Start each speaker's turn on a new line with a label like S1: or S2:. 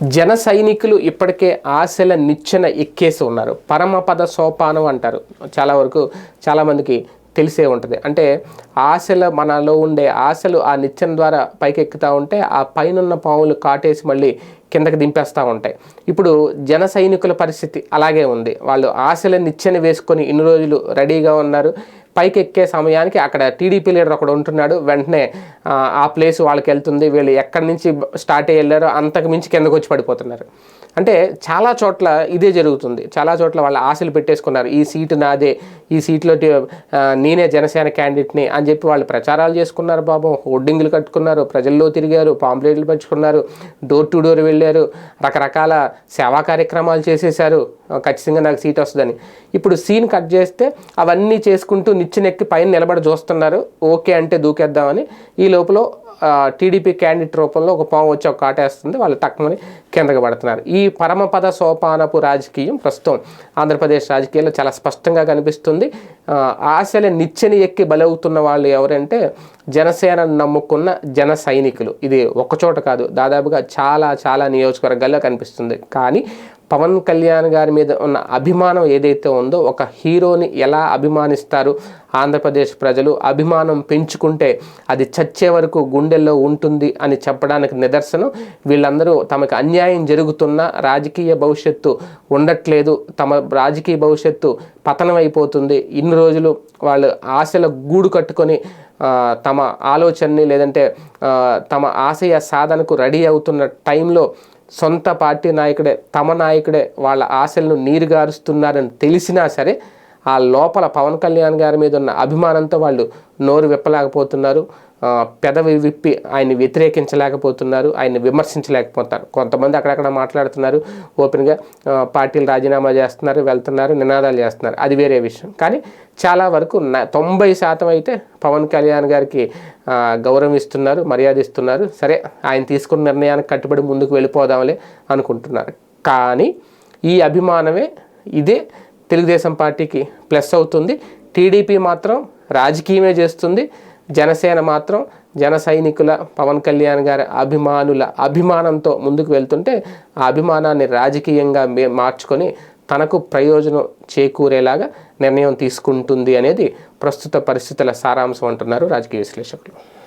S1: జన సైనికులు ఇప్పటికే ఆశల నిచ్చెన ఎక్కేసి ఉన్నారు. పరమపద సోపానం అంటారు. చాలా వరకు చాలామందికి తెలిసే ఉంటుంది. అంటే ఆశల మనలో ఉండే ఆశలు ఆ నిచ్చెన ద్వారా పైకి ఎక్కుతూ ఉంటే ఆ పైనున్న పాములు కాటేసి మళ్ళీ కిందకి దింపేస్తూ ఉంటాయి. ఇప్పుడు జన సైనికుల పరిస్థితి అలాగే ఉంది. వాళ్ళు ఆశల నిచ్చెన వేసుకొని ఇన్ని రోజులు రెడీగా ఉన్నారు. పైకి ఎక్కే సమయానికి అక్కడ టీడీపీ లీడర్ ఒకడు ఉంటున్నాడు. వెంటనే ఆ, ప్లేస్ వాళ్ళకి వెళ్తుంది వీళ్ళు ఎక్కడి నుంచి స్టార్ట్ అయ్యి వెళ్ళారో అంతకు మించి కిందకు వచ్చి పడిపోతున్నారు. అంటే చాలా చోట్ల ఇదే జరుగుతుంది. చాలా చోట్ల వాళ్ళు ఆశలు పెట్టేసుకున్నారు. ఈ సీటు నాదే ఈ సీట్లో నేనే జనసేన క్యాండిడేట్ని అని చెప్పి వాళ్ళు ప్రచారాలు చేసుకున్నారు బాబు. హోర్డింగ్లు కట్టుకున్నారు ప్రజల్లో తిరిగారు పాంప్లెట్లు పంచుకున్నారు డోర్ టు డోర్ వెళ్ళారు రకరకాల సేవా కార్యక్రమాలు చేసేశారు. ఖచ్చితంగా నాకు సీట్ వస్తుందని. ఇప్పుడు సీన్ కట్ చేస్తే అవన్నీ చేసుకుంటూ నిచ్చెనెక్కి పైన నిలబడి చూస్తున్నారు. ఓకే అంటే దూకేద్దామని. ఈ లోపల టీడీపీ క్యాండిడేట్ రూపంలో ఒక పాము వచ్చి ఒక కాటేస్తుంది వాళ్ళు తక్కువని కిందకి పడుతున్నారు. ఈ పరమపద సోపానపు రాజకీయం ప్రస్తుతం ఆంధ్రప్రదేశ్ రాజకీయాల్లో చాలా స్పష్టంగా కనిపిస్తుంది. ఆశల నిచ్చెని ఎక్కి బలవుతున్న వాళ్ళు ఎవరంటే జనసేన నమ్ముకున్న జన సైనికులు. ఇది ఒక్కచోట కాదు. దాదాపుగా చాలా చాలా నియోజకవర్గాల్లో కనిపిస్తుంది. కానీ పవన్ కళ్యాణ్ గారి మీద ఉన్న అభిమానం ఏదైతే ఉందో ఒక హీరోని ఎలా అభిమానిస్తారు? ఆంధ్రప్రదేశ్ ప్రజలు అభిమానం పెంచుకుంటే అది చచ్చే వరకు గుండెల్లో ఉంటుంది అని చెప్పడానికి నిదర్శనం. వీళ్ళందరూ తమకు అన్యాయం జరుగుతున్న రాజకీయ భవిష్యత్తు ఉండట్లేదు. తమ రాజకీయ భవిష్యత్తు పతనం అయిపోతుంది ఇన్ని రోజులు వాళ్ళు ఆశల గూడు కట్టుకొని తమ ఆలోచనని లేదంటే తమ ఆశయ సాధనకు రెడీ అవుతున్న టైంలో సొంత పార్టీ నాయకుడే తమ నాయకుడే వాళ్ళ ఆశలను నీరుగారుస్తున్నారని తెలిసినా సరే ఆ లోపల పవన్ కళ్యాణ్ గారి మీద ఉన్న అభిమానంతో వాళ్ళు నోరు విప్పలేకపోతున్నారు. పెదవి విప్పి ఆయన్ని వ్యతిరేకించలేకపోతున్నారు ఆయన్ని విమర్శించలేకపోతారు కొంతమంది అక్కడక్కడ మాట్లాడుతున్నారు ఓపెన్గా పార్టీలు రాజీనామా చేస్తున్నారు వెళ్తున్నారు నినాదాలు చేస్తున్నారు. అది వేరే విషయం. కానీ చాలా వరకు తొంభై శాతం అయితే పవన్ కళ్యాణ్ గారికి గౌరవం ఇస్తున్నారు మర్యాద ఇస్తున్నారు. సరే ఆయన తీసుకున్న నిర్ణయానికి కట్టుబడి ముందుకు వెళ్ళిపోదాంలే అనుకుంటున్నారు. కానీ ఈ అభిమానమే ఇదే తెలుగుదేశం పార్టీకి ప్లస్ అవుతుంది. టీడీపీ మాత్రం రాజకీయమే చేస్తుంది. జనసేన మాత్రం జన సైనికుల పవన్ కళ్యాణ్ గారి అభిమానుల అభిమానంతో ముందుకు వెళ్తుంటే ఆ అభిమానాన్ని రాజకీయంగా మే- మార్చుకొని తనకు ప్రయోజనం చేకూరేలాగా నిర్ణయం తీసుకుంటుంది అనేది ప్రస్తుత పరిస్థితుల సారాంశం అంటున్నారు రాజకీయ విశ్లేషకులు.